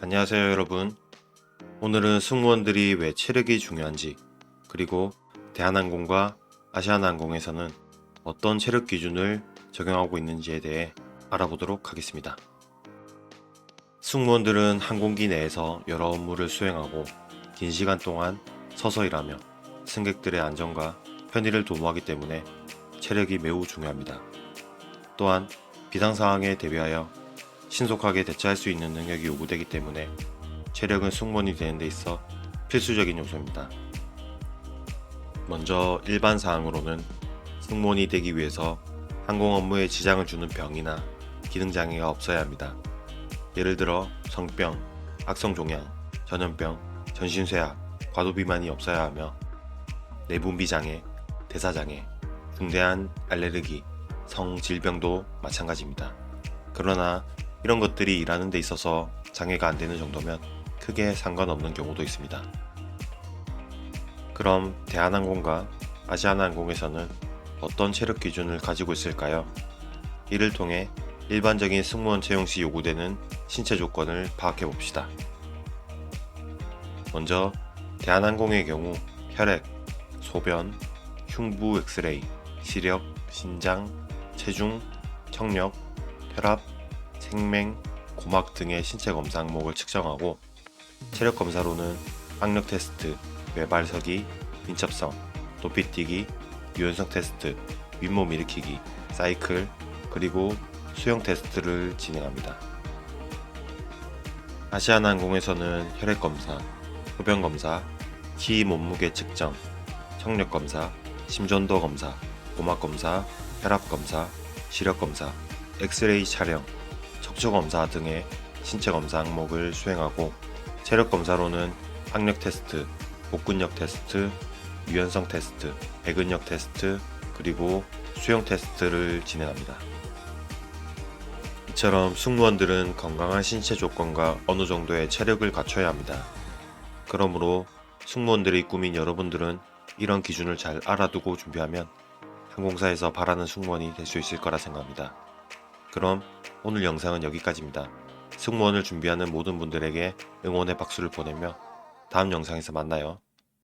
안녕하세요 여러분. 오늘은 승무원들이 왜 체력이 중요한지 그리고 대한항공과 아시아나항공에서는 어떤 체력 기준을 적용하고 있는지에 대해 알아보도록 하겠습니다. 승무원들은 항공기 내에서 여러 업무를 수행하고 긴 시간 동안 서서 일하며 승객들의 안전과 편의를 도모하기 때문에 체력이 매우 중요합니다. 또한 비상 상황에 대비하여 신속하게 대처할 수 있는 능력이 요구되기 때문에 체력은 승무원이 되는 데 있어 필수적인 요소입니다. 먼저 일반 사항으로는 승무원이 되기 위해서 항공 업무에 지장을 주는 병이나 기능 장애가 없어야 합니다. 예를 들어 성병, 악성 종양, 전염병, 전신쇠약, 과도비만이 없어야 하며 내분비 장애, 대사 장애, 중대한 알레르기, 성질병도 마찬가지입니다. 그러나 이런 것들이 일하는 데 있어서 장애가 안 되는 정도면 크게 상관없는 경우도 있습니다. 그럼 대한항공과 아시아나항공에서는 어떤 체력 기준을 가지고 있을까요? 이를 통해 일반적인 승무원 채용 시 요구되는 신체 조건을 파악해 봅시다. 먼저 대한항공의 경우 혈액, 소변, 흉부 엑스레이, 시력, 신장, 체중, 청력, 혈압, 생맹, 고막 등의 신체 검사 항목을 측정하고 체력 검사로는 악력 테스트, 외발서기, 민첩성, 높이뛰기, 유연성 테스트, 윗몸 일으키기, 사이클, 그리고 수영 테스트를 진행합니다. 아시아나항공에서는 혈액 검사, 소변 검사, 키 몸무게 측정, 청력 검사, 심전도 검사, 고막 검사, 혈압 검사, 시력 검사, 엑스레이 촬영, 척추 검사 등의 신체 검사 항목을 수행하고 체력 검사로는 학력 테스트, 복근력 테스트, 유연성 테스트, 배근력 테스트, 그리고 수영 테스트를 진행합니다. 이처럼 승무원들은 건강한 신체 조건과 어느 정도의 체력을 갖춰야 합니다. 그러므로 승무원들이 꿈인 여러분들은 이런 기준을 잘 알아두고 준비하면 항공사에서 바라는 승무원이 될 수 있을 거라 생각합니다. 그럼 오늘 영상은 여기까지입니다. 승무원을 준비하는 모든 분들에게 응원의 박수를 보내며 다음 영상에서 만나요.